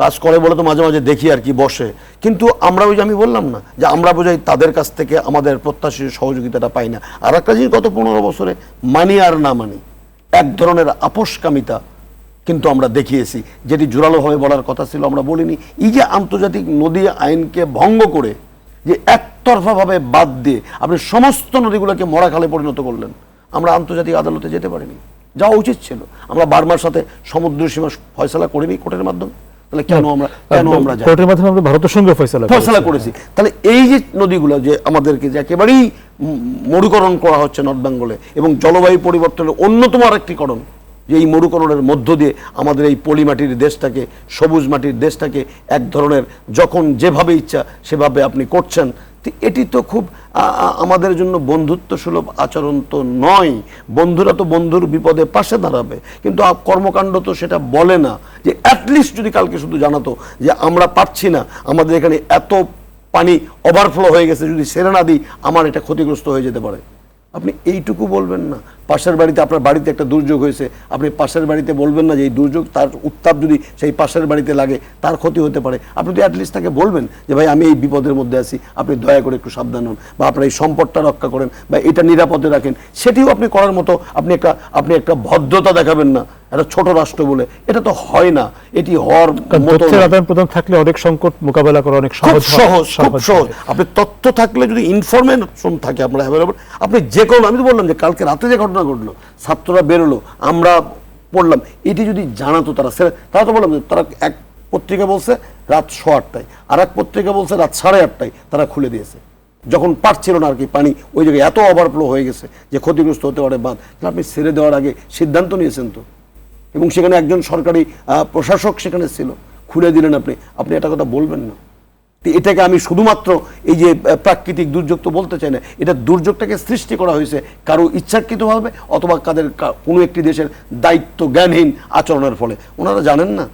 কাজ করে বলে তো মাঝে মাঝে দেখি আর কি বসে। কিন্তু আমরা ওই যে আমি বললাম না, যে আমরা বোঝাই তাদের কাছ থেকে আমাদের প্রত্যাশিত সহযোগিতাটা পাই না। আর একটা জিনিস গত পনেরো বছরে মানি আর না মানি, এক ধরনের আপোষকামিতা কিন্তু আমরা দেখিয়েছি, যেটি জোরালোভাবে বলার কথা ছিল, আমরা বলিনি। এই যে আন্তর্জাতিক নদী আইনকে ভঙ্গ করে, যে একতরফাভাবে বাদ দিয়ে আপনি সমস্ত নদীগুলোকে মরা খালে পরিণত করলেন, আমরা আন্তর্জাতিক আদালতে যেতে পারিনি। যাওয়া উচিত ছিল। আমরা বার্মার সাথে সমুদ্র সীমা ফয়সলা করিনি কোর্টের মাধ্যমে। তাহলে কেন আমরা কেন আমরা কোর্টের মাধ্যমে আমরা ভারতের সঙ্গে ফয়সালা ফয়সলা করেছি। তাহলে এই যে নদীগুলো যে আমাদেরকে যে একেবারেই মরুকরণ করা হচ্ছে নর্থ বেঙ্গলে এবং জলবায়ু পরিবর্তনের অন্যতম আরেকটি করণ যে এই মরুকরণের মধ্য দিয়ে আমাদের এই পলিমাটির দেশটাকে সবুজ মাটির দেশটাকে এক ধরনের যখন যেভাবে ইচ্ছা সেভাবে আপনি করছেন এটি তো খুব আমাদের জন্য বন্ধুত্ব সুলভ আচরণ তো নয়। বন্ধুরা তো বন্ধুর বিপদে পাশে দাঁড়াবে। কিন্তু কর্মকাণ্ড তো সেটা বলে না যে অ্যাটলিস্ট যদি কালকে শুধু জানাতো যে আমরা পাচ্ছি না, আমাদের এখানে এত পানি ওভারফ্লো হয়ে গেছে, যদি সেরে না দিই, আমার এটা ক্ষতিগ্রস্ত হয়ে যেতে পারে। আপনি এইটুকু বলবেন না। পাশের বাড়িতে আপনার বাড়িতে একটা দুর্যোগ হয়েছে, আপনি পাশের বাড়িতে বলবেন না যে এই দুর্যোগ, তার উত্তাপ যদি সেই পাশের বাড়িতে লাগে, তার ক্ষতি হতে পারে। আপনি তো অ্যাটলিস্ট তাকে বলবেন যে, ভাই, আমি এই বিপদের মধ্যে আছি, আপনি দয়া করে একটু সাবধান হন বা আপনার এই সম্পদটা রক্ষা করেন বা এটা নিরাপদে রাখেন। সেটিও আপনি করার মতো আপনি একটা আপনি একটা ভদ্রতা দেখাবেন না। একটা ছোট রাষ্ট্র বলে এটা তো হয় না। এটি হওয়ার তথ্যের আদান প্রদান থাকলে অনেক সংকট মোকাবেলা করা অনেক সহজ সহজ খুব সহজ আপনি তথ্য থাকলে যদি ইনফরমেশন থাকে আপনার অ্যাভেলেবল আপনি যে কোনো আমি তো বললাম যে কালকে রাতে যে ঘটনা ঘটলো ছাত্ররা বেরোলো আমরা পড়লাম এটি যদি জানাতো তারা তারা তো বললাম যে তারা এক পত্রিকা বলছে রাত শো আটটায় আর এক পত্রিকা বলছে রাত সাড়ে আটটায় তারা খুলে দিয়েছে। যখন পারছিল না আর কি পানি ওই জায়গায় এত ওভারফ্লো হয়ে গেছে যে ক্ষতিগ্রস্ত হতে পারে বাঁধ। আপনি ছেড়ে দেওয়ার আগে সিদ্ধান্ত নিয়েছেন তো? এবং সেখানে একজন সরকারি প্রশাসক সেখানে ছিল। খুলে দিলেন আপনি। আপনি এটা কথা বলবেন না। এটাকে আমি শুধুমাত্র এই যে প্রাকৃতিক দুর্যোগ তো বলতে চাই না, এটা দুর্যোগটাকে সৃষ্টি করা হয়েছে কারও ইচ্ছাকৃতভাবে অথবা কাদের কোনো একটি দেশের দায়িত্ব জ্ঞানহীন আচরণের ফলে। ওনারা জানেন না।